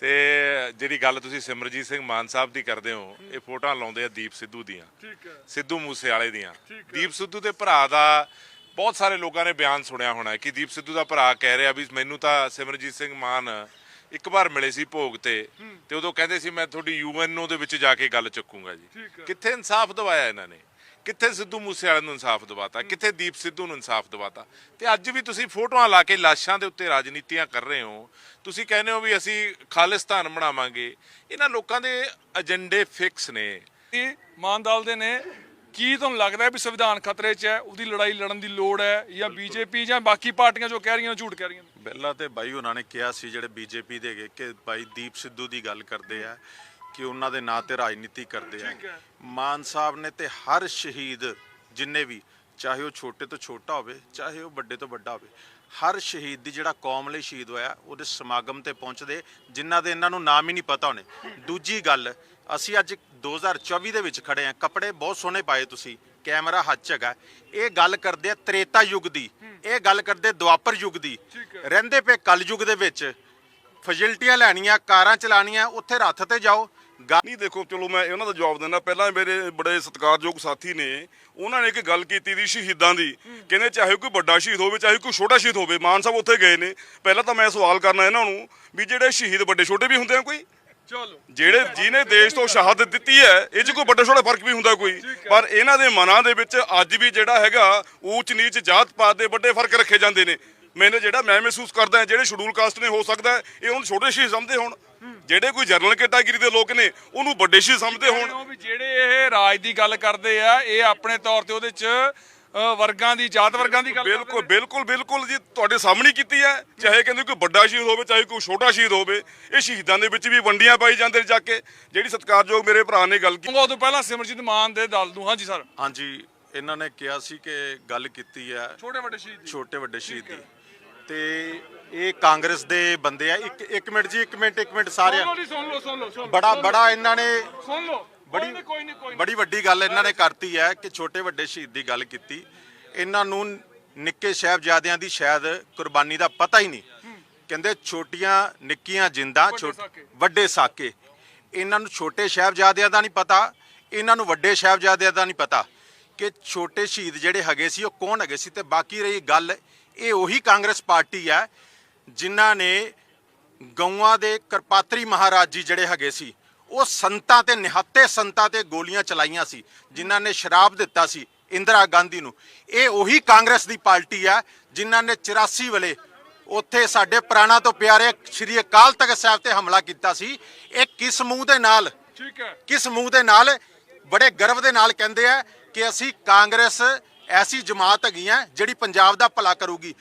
ਤੇ ਜਿਹੜੀ ਗੱਲ ਤੁਸੀਂ ਸਿਮਰਜੀਤ ਸਿੰਘ ਮਾਨ ਸਾਹਿਬ ਦੀ ਕਰਦੇ ਹੋ ਇਹ ਫੋਟੋਆਂ ਲਾਉਂਦੇ ਆ ਦੀਪ ਸਿੱਧੂ ਦੀਆਂ। ਠੀਕ ਹੈ। ਸਿੱਧੂ ਮੂਸੇ ਵਾਲੇ ਦੀਆਂ। ਦੀਪ ਸਿੱਧੂ ਦੇ ਭਰਾ ਦਾ ਬਹੁਤ ਸਾਰੇ ਲੋਕਾਂ ਨੇ ਬਿਆਨ ਸੁਣਿਆ ਹੋਣਾ ਕਿ ਦੀਪ ਸਿੱਧੂ ਦਾ ਭਰਾ ਕਹਿ ਰਿਹਾ ਵੀ ਮੈਨੂੰ ਤਾਂ ਸਿਮਰਜੀਤ ਸਿੰਘ ਮਾਨ ਇੱਕ ਵਾਰ ਮਿਲੇ ਸੀ ਭੋਗ ਤੇ ਤੇ ਉਦੋਂ ਕਹਿੰਦੇ ਸੀ ਮੈਂ ਤੁਹਾਡੀ ਯੂਐਨਓ ਦੇ ਵਿੱਚ ਜਾ ਕੇ ਗੱਲ ਚੱਕੂੰਗਾ ਜੀ। ਕਿੱਥੇ ਇਨਸਾਫ ਦਵਾਇਆ ਇਹਨਾਂ ਨੇ? ਕਿੱਥੇ ਸਿੱਧੂ ਮੂਸੇ ਵਾਲੇ ਨੂੰ ਇਨਸਾਫ ਦਵਾਤਾ ਕਿੱਥੇ ਦੀਪ ਸਿੱਧੂ ਨੂੰ ਇਨਸਾਫ ਦਵਾਤਾ? ਤੇ ਅੱਜ ਵੀ ਤੁਸੀਂ ਫੋਟੋਆਂ ਲਾ ਕੇ ਲਾਸ਼ਾਂ ਦੇ ਉੱਤੇ ਰਾਜਨੀਤੀਆਂ ਕਰ ਰਹੇ ਹੋ। ਤੁਸੀਂ ਕਹਿੰਦੇ ਹੋ ਵੀ ਅਸੀਂ ਖਾਲਿਸਤਾਨ ਬਣਾਵਾਂਗੇ। ਇਹਨਾਂ ਲੋਕਾਂ ਦੇ ਏਜੰਡੇ ਫਿਕਸ ਨੇ। ਇਹ ਮਾਨ ਦਲ ਦੇ ਨੇ ਕੀ ਤੁਹਾਨੂੰ ਲੱਗਦਾ ਹੈ ਵੀ ਸੰਵਿਧਾਨ ਖਤਰੇ 'ਚ ਹੈ? ਉਹਦੀ ਲੜਾਈ ਲੜਨ ਦੀ ਲੋੜ ਹੈ ਜਾਂ ਬੀਜੇਪੀ ਜਾਂ ਬਾਕੀ ਪਾਰਟੀਆਂ ਜੋ ਕਹਿ ਰਹੀਆਂ ਝੂਠ ਕਹਿ ਰਹੀਆਂ ਨੇ? ਪਹਿਲਾਂ ਤੇ ਬਾਈ ਉਹਨਾਂ ਨੇ ਕਿਹਾ ਸੀ ਜਿਹੜੇ ਬੀਜੇਪੀ ਦੇ ਹੈਗੇ ਕਿ ਬਾਈ ਦੀਪ ਸਿੱਧੂ ਦੀ ਗੱਲ ਕਰਦੇ ਆ। ਕਿ ਉਹਨਾਂ ਦੇ ਨਾਂ ਤੇ ਰਾਜਨੀਤੀ ਕਰਦੇ ਆ। ਮਾਨ ਸਾਹਿਬ ਨੇ ਤੇ ਹਰ ਸ਼ਹੀਦ ਜਿੰਨੇ ਵੀ ਚਾਹੇ ਉਹ ਛੋਟੇ ਤੋਂ ਛੋਟਾ ਹੋਵੇ ਚਾਹੇ ਉਹ ਵੱਡੇ ਤੋਂ ਵੱਡਾ ਹੋਵੇ ਹਰ ਸ਼ਹੀਦ ਦੀ ਜਿਹੜਾ ਕੌਮ ਲਈ ਸ਼ਹੀਦ ਹੋਇਆ ਉਹਦੇ ਸਮਾਗਮ ਤੇ ਪਹੁੰਚਦੇ ਜਿਨ੍ਹਾਂ ਦੇ ਇਹਨਾਂ ਨੂੰ ਨਾਮ ਹੀ ਨਹੀਂ ਪਤਾ ਹੋਣੇ। ਦੂਜੀ ਗੱਲ ਅਸੀਂ ਅੱਜ 2024 ਦੇ ਵਿੱਚ ਖੜੇ ਆ। ਕੱਪੜੇ ਬਹੁਤ ਸੋਹਣੇ ਪਾਏ ਤੁਸੀਂ ਕੈਮਰਾ ਹੱਥ 'ਚ ਹੈਗਾ। ਇਹ ਗੱਲ ਕਰਦੇ ਆ ਤ੍ਰੇਤਾ ਯੁੱਗ ਦੀ ਇਹ ਗੱਲ ਕਰਦੇ ਦੁਆਪਰ ਯੁੱਗ ਦੀ। ਰਹਿੰਦੇ ਪਏ ਕਲ ਯੁੱਗ ਦੇ ਵਿੱਚ ਫੈਸਿਲਿਟੀਆਂ ਲੈਣੀਆਂ ਕਾਰਾਂ ਚਲਾਣੀਆਂ ਉੱਥੇ ਰੱਥ ਤੇ ਜਾਓ ਗੱਲ ਨਹੀਂ ਦੇਖੋ ਚਲੋ ਮੈਂ ਉਹਨਾਂ ਦਾ ਜਵਾਬ ਦਿੰਦਾ। ਪਹਿਲਾਂ ਮੇਰੇ ਬੜੇ ਸਤਿਕਾਰਯੋਗ ਸਾਥੀ ਨੇ। ਉਹਨਾਂ ਨੇ ਇੱਕ ਗੱਲ ਕੀਤੀ ਦੀ ਸ਼ਹੀਦਾਂ ਦੀ। ਕਹਿੰਦੇ ਚਾਹੇ ਕੋਈ ਵੱਡਾ ਸ਼ਹੀਦ ਹੋਵੇ ਚਾਹੇ ਕੋਈ ਛੋਟਾ ਸ਼ਹੀਦ ਹੋਵੇ ਮਾਨ ਸਾਹਿਬ ਉੱਥੇ ਗਏ ਨੇ। ਪਹਿਲਾਂ ਤਾਂ ਮੈਂ ਸਵਾਲ ਕਰਨਾ ਇਹਨਾਂ ਨੂੰ ਵੀ ਜਿਹੜੇ ਸ਼ਹੀਦ ਵੱਡੇ ਛੋਟੇ ਵੀ ਹੁੰਦੇ ਆ ਕੋਈ? ਚਲੋ। ਜਿਹੜੇ ਜਿਹਨੇ ਦੇਸ਼ ਤੋਂ ਸ਼ਹਾਦਤ ਦਿੱਤੀ ਹੈ ਇਹ 'ਚ ਕੋਈ ਵੱਡਾ ਛੋਟਾ ਫ਼ਰਕ ਵੀ ਹੁੰਦਾ ਕੋਈ? ਪਰ ਇਹਨਾਂ ਦੇ ਮਨਾਂ ਦੇ ਵਿੱਚ ਅੱਜ ਵੀ ਜਿਹੜਾ ਹੈਗਾ ਊਚ ਨੀਚ ਜਾਤ ਪਾਤ ਦੇ ਵੱਡੇ ਫ਼ਰਕ ਰੱਖੇ ਜਾਂਦੇ ਨੇ। ਮੈਨੂੰ ਜਿਹੜਾ ਮੈਂ ਮਹਿਸੂਸ ਕਰਦਾ ਜਿਹੜੇ ਸ਼ਡਿਊਲ ਕਾਸਟ ਨੇ ਹੋ ਸਕਦਾ ਇਹ ਹੁਣ ਛੋਟੇ ਸ਼ਹੀਦ ਸਮਝਦੇ ਹੋਣ। ਜਿਹੜੇ ਕੋਈ ਜਰਨਲ ਕੈਟਾਗਰੀ ਦੇ ਲੋਕ ਨੇ ਉਹਨੂੰ ਵੱਡੇ ਸ਼ਹੀਦ ਸਮਝਦੇ ਹੋਣ। ਉਹ ਵੀ ਜਿਹੜੇ ਇਹ ਰਾਜ ਦੀ ਗੱਲ ਕਰਦੇ ਆ ਇਹ ਆਪਣੇ ਤੌਰ ਤੇ ਉਹਦੇ 'ਚ ਵਰਗਾਂ ਦੀ ਜਾਤ ਵਰਗਾਂ ਦੀ ਗੱਲ ਬਿਲਕੁਲ ਬਿਲਕੁਲ ਬਿਲਕੁਲ ਜੀ ਤੁਹਾਡੇ ਸਾਹਮਣੇ ਕੀਤੀ ਹੈ। ਚਾਹੇ ਕਹਿੰਦੇ ਕੋਈ ਵੱਡਾ ਸ਼ਹੀਦ ਹੋਵੇ ਚਾਹੇ ਕੋਈ ਛੋਟਾ ਸ਼ਹੀਦ ਹੋਵੇ ਇਹ ਸ਼ਹੀਦਾਂ ਦੇ ਵਿੱਚ ਵੀ ਵੰਡੀਆਂ ਪਾਈ ਜਾਂਦੇ ਨੇ ਜਾ ਕੇ। ਜਿਹੜੀ ਸਤਿਕਾਰਯੋਗ ਮੇਰੇ ਭਰਾ ਨੇ ਗੱਲ ਕੀਤੀ। ਉਦੋਂ ਪਹਿਲਾਂ ਸਿਮਰਜੀਤ ਮਾਨ ਦੇ ਦਲ ਨੂੰ ਹਾਂਜੀ ਸਰ। ਹਾਂਜੀ ਇਹਨਾਂ ਨੇ ਕਿਹਾ ਸੀ ਕਿ ਗੱਲ ਕੀਤੀ ਹੈ। ਛੋਟੇ ਵੱਡੇ ਸ਼ਹੀਦ ਦੀ। ਛੋਟੇ ਵੱਡੇ ਸ਼ਹੀਦ ਦੀ। ਤੇ ਇਹ ਕਾਂਗਰਸ ਦੇ ਬੰਦੇ ਆ। ਇੱਕ ਇੱਕ ਮਿੰਟ ਜੀ ਇੱਕ ਮਿੰਟ ਇੱਕ ਮਿੰਟ ਸਾਰੇ ਸੁਣ ਲਓ ਜੀ ਸੁਣ ਲਓ ਸੁਣ ਲਓ ਸੁਣ ਲਓ, ਬੜਾ ਸੁਣ ਬੜਾ ਇਹਨਾਂ ਨੇ ਸੁਣ ਲਓ। ਬੜੀ ਕੋਈ ਨਹੀਂ ਕੋਈ ਨਹੀਂ ਕੋਈ ਨਹੀਂ ਬੜੀ ਵੱਡੀ ਗੱਲ ਇਹਨਾਂ ਨੇ ਕਰਤੀ ਹੈ ਕਿ ਛੋਟੇ ਵੱਡੇ ਸ਼ਹੀਦ ਦੀ ਗੱਲ ਕੀਤੀ। ਇਹਨਾਂ ਨੂੰ ਨਿੱਕੇ ਸਾਹਿਬਜ਼ਾਦਿਆਂ ਦੀ ਸ਼ਾਇਦ ਕੁਰਬਾਨੀ ਦਾ ਪਤਾ ਹੀ ਨਹੀਂ। ਕਹਿੰਦੇ ਛੋਟੀਆਂ ਨਿੱਕੀਆਂ ਜਿੰਦਾਂ ਸਾਕੇ। ਵੱਡੇ ਸਾਕੇ। ਇਹਨਾਂ ਨੂੰ ਛੋਟੇ ਸਾਹਿਬਜ਼ਾਦਿਆਂ ਦਾ ਨਹੀਂ ਪਤਾ ਇਹਨਾਂ ਨੂੰ ਵੱਡੇ ਸਾਹਿਬਜ਼ਾਦਿਆਂ ਦਾ ਨਹੀਂ ਪਤਾ ਕਿ ਛੋਟੇ ਸ਼ਹੀਦ ਜਿਹੜੇ ਹੈਗੇ ਸੀ ਉਹ ਕੌਣ ਹੈਗੇ ਸੀ ਤੇ ਬਾਕੀ ਰਹੀ ਗੱਲ ਇਹ ਉਹੀ ਕਾਂਗਰਸ ਪਾਰਟੀ ਹੈ ਜਿਨ੍ਹਾਂ ਨੇ ਗਊਆਂ ਦੇ ਕਰਪਾਤਰੀ ਮਹਾਰਾਜ ਜੀ ਜਿਹੜੇ ਹੈਗੇ ਸੀ ਉਹ ਸੰਤਾਂ ਤੇ ਨਿਹੱਤੇ ਸੰਤਾਂ ਤੇ ਗੋਲੀਆਂ ਚਲਾਈਆਂ ਸੀ ਜਿਨ੍ਹਾਂ ਨੇ ਸ਼ਰਾਬ ਦਿੱਤਾ ਸੀ ਇੰਦਰਾ ਗਾਂਧੀ ਨੂੰ। ਇਹ ਉਹੀ ਕਾਂਗਰਸ ਦੀ ਪਾਰਟੀ ਹੈ ਜਿਨ੍ਹਾਂ ਨੇ 84 ਵੇਲੇ ਉੱਥੇ ਸਾਡੇ ਪ੍ਰਾਣਾ ਤੋਂ ਪਿਆਰੇ ਸ਼੍ਰੀ ਅਕਾਲ ਤਖਤ ਸਾਹਿਬ ਤੇ ਹਮਲਾ ਕੀਤਾ ਸੀ। ਇਹ ਕਿਸ ਮੂੰਹ ਦੇ ਨਾਲ ਠੀਕ ਹੈ। ਕਿਸ ਮੂੰਹ ਦੇ ਨਾਲ ਬੜੇ ਗਰਵ ਦੇ ਨਾਲ ਕਹਿੰਦੇ ਆ ਕਿ ਅਸੀਂ ਕਾਂਗਰਸ ਐਸੀ ਜਮਾਤ ਹੈਗੀ ਹੈ ਜਿਹੜੀ ਪੰਜਾਬ ਦਾ ਭਲਾ ਕਰੂਗੀ।